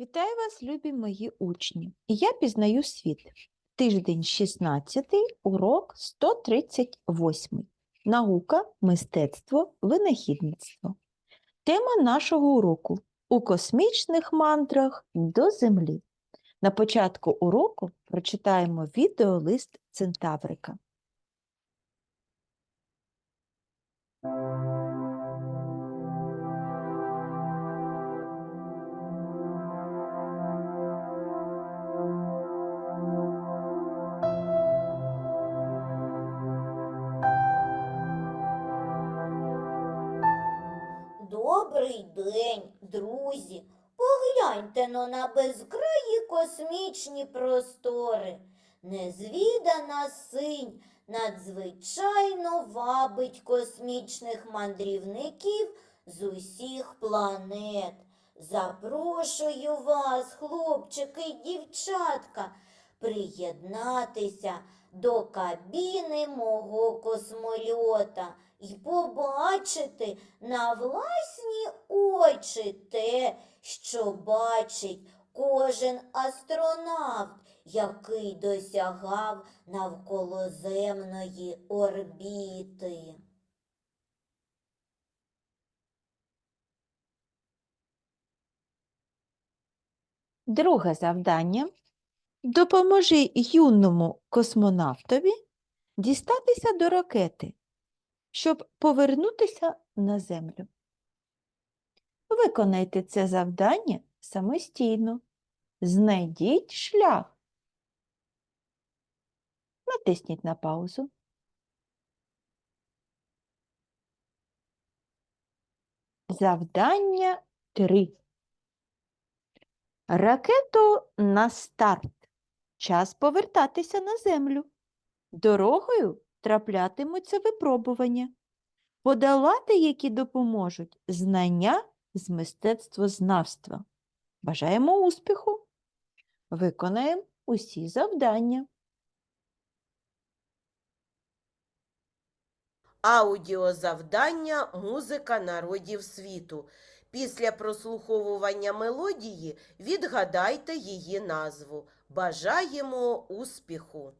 Вітаю вас, любі мої учні! Я пізнаю світ. Тиждень 16, урок 138. Наука, мистецтво, винахідництво. Тема нашого уроку у космічних мандрах до Землі. На початку уроку прочитаємо відеолист Центаврика. Добрий день, друзі. Погляньте но на безкраї космічні простори. Незвідана синь надзвичайно вабить космічних мандрівників з усіх планет. Запрошую вас, хлопчики й дівчатка, приєднатися до кабіни мого космольота і побачити на власні очі те, що бачить кожен астронавт, який досягав навколоземної орбіти. Друге завдання. Допоможи юному космонавтові дістатися до ракети, щоб повернутися на Землю. Виконайте це завдання самостійно. Знайдіть шлях. Натисніть на паузу. Завдання 3. Ракету на старт. Час повертатися на землю. Дорогою траплятимуться випробування, подолати які допоможуть знання з мистецтвознавства. Бажаємо успіху! Виконаємо усі завдання. Аудіозавдання Музика народів світу. Після прослуховування мелодії відгадайте її назву. Бажаємо успіху!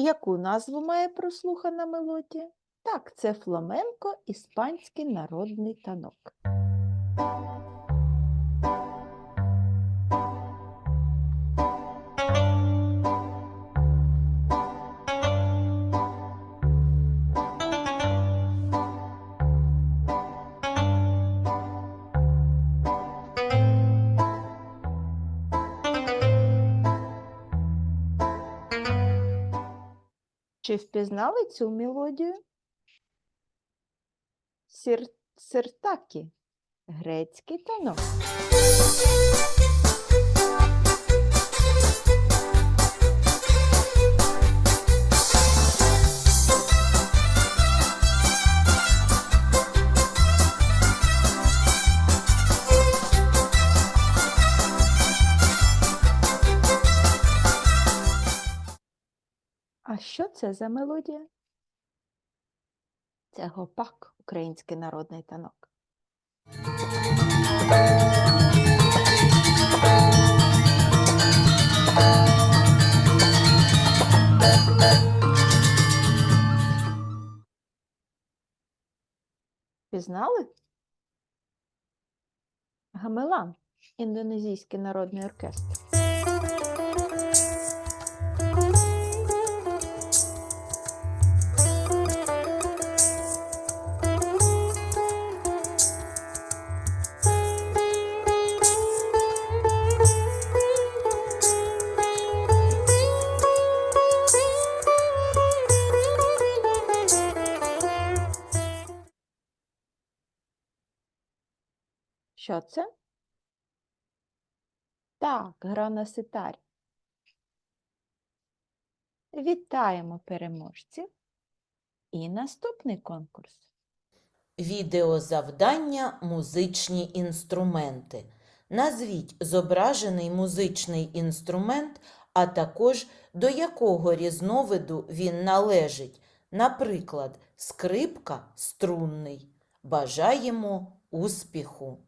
Яку назву має прослухана мелодія? Так, це фламенко, іспанський народний танок. Чи впізнали цю мелодію? Сір... Сиртакі, грецький танок. Це за мелодія? Це гопак, український народний танок. Пізнали? Гамелан, індонезійський народний оркестр. Що це? Так, гра на ситарі. Вітаємо переможців. І наступний конкурс. Відеозавдання музичні інструменти. Назвіть зображений музичний інструмент, а також до якого різновиду він належить. Наприклад, скрипка струнний. Бажаємо успіху!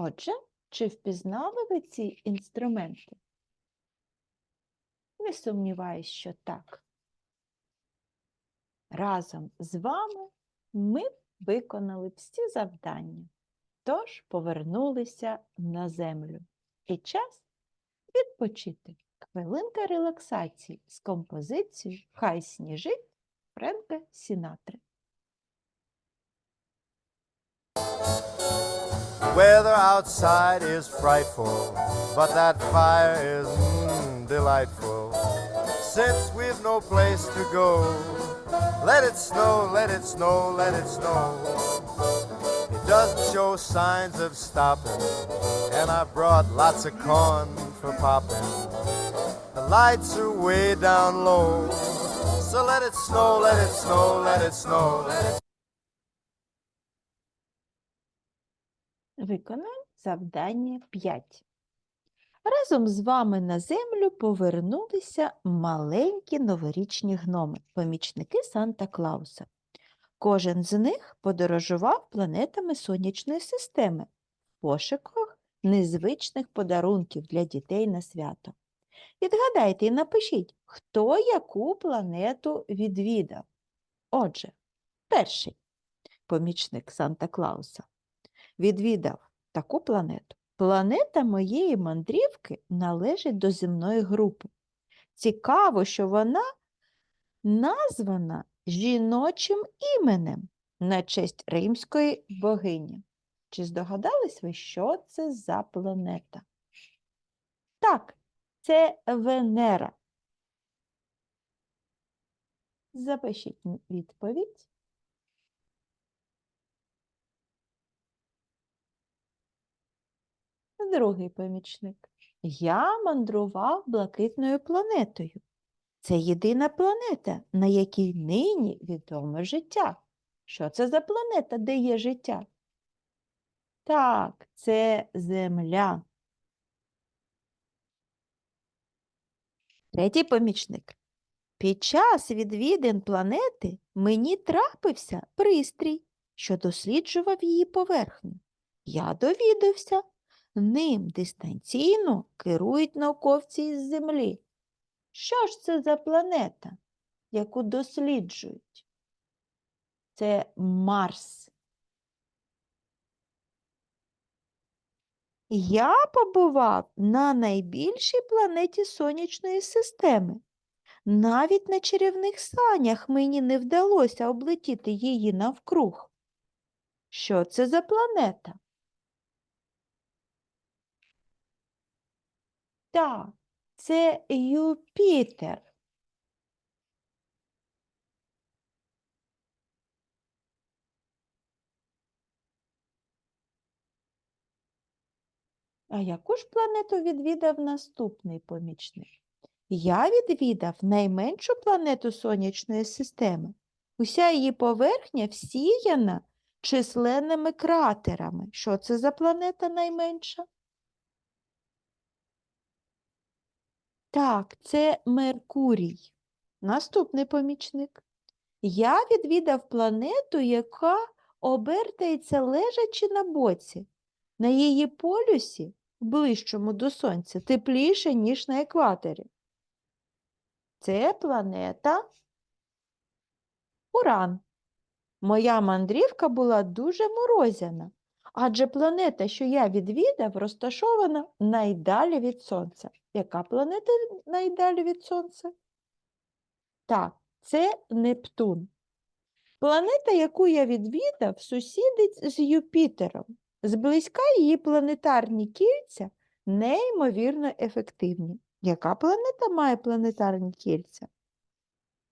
Отже, чи впізнали ви ці інструменти? Не сумніваюсь, що так. Разом з вами ми виконали всі завдання, тож повернулися на землю. І час відпочити. Хвилинка релаксації з композицією Хай сніжить Френка Сінатри. Weather outside is frightful, but that fire is mm, delightful. Since we've no place to go, let it snow, let it snow, let it snow. It doesn't show signs of stopping, and I brought lots of corn for popping. The lights are way down low, so let it snow, let it snow, let it snow, let it Виконаємо завдання 5. Разом з вами на землю повернулися маленькі новорічні гноми, помічники Санта-Клауса. Кожен з них подорожував планетами сонячної системи в пошуках незвичних подарунків для дітей на свято. Відгадайте і напишіть, хто яку планету відвідав. Отже, перший помічник Санта-Клауса відвідав таку планету. Планета моєї мандрівки належить до земної групи. Цікаво, що вона названа жіночим іменем на честь римської богині. Чи здогадались ви, що це за планета? Так, це Венера. Запишіть відповідь. Другий помічник. Я мандрував блакитною планетою. Це єдина планета, на якій нині відоме життя. Що це за планета, де є життя? Так, це Земля. Третій помічник. Під час відвідин планети мені трапився пристрій, що досліджував її поверхню. Я довідався, Ним дистанційно керують науковці із Землі. Що ж це за планета, яку досліджують? Це Марс. Я побував на найбільшій планеті Сонячної системи. Навіть на чарівних санях мені не вдалося облетіти її навкруг. Що це за планета? Так, це Юпітер. А яку ж планету відвідав наступний помічник? Я відвідав найменшу планету Сонячної системи. Уся її поверхня всіяна численними кратерами. Що це за планета найменша? Так, це Меркурій. Наступний помічник. Я відвідав планету, яка обертається лежачи на боці. На її полюсі, ближчому до Сонця, тепліше, ніж на екваторі. Це планета Уран. Моя мандрівка була дуже морозяна, адже планета, що я відвідав, розташована найдалі від Сонця. Яка планета найдалі від Сонця? Так, це Нептун. Планета, яку я відвідав, сусідить з Юпітером. Зблизька її планетарні кільця неймовірно ефективні. Яка планета має планетарні кільця?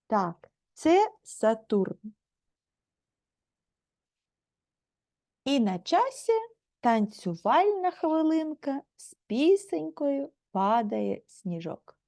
Так, це Сатурн. І на часі танцювальна хвилинка з пісенькою падає сніжок.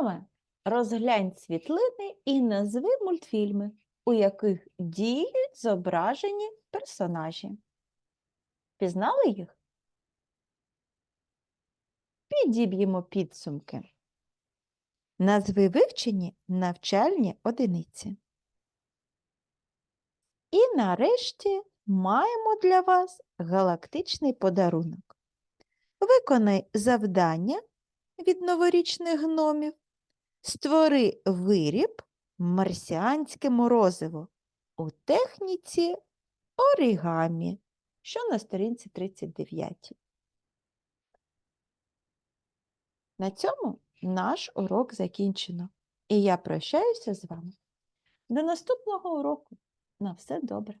Сьоме. Розглянь світлини і назви мультфільми, у яких діють зображені персонажі. Пізнали їх? Підіб'ємо підсумки. Назви вивчені навчальні одиниці. І нарешті маємо для вас галактичний подарунок. Виконай завдання від новорічних гномів. Створи виріб марсіанське морозиво у техніці орігамі, що на сторінці 39. На цьому наш урок закінчено. І я прощаюся з вами. До наступного уроку. На все добре.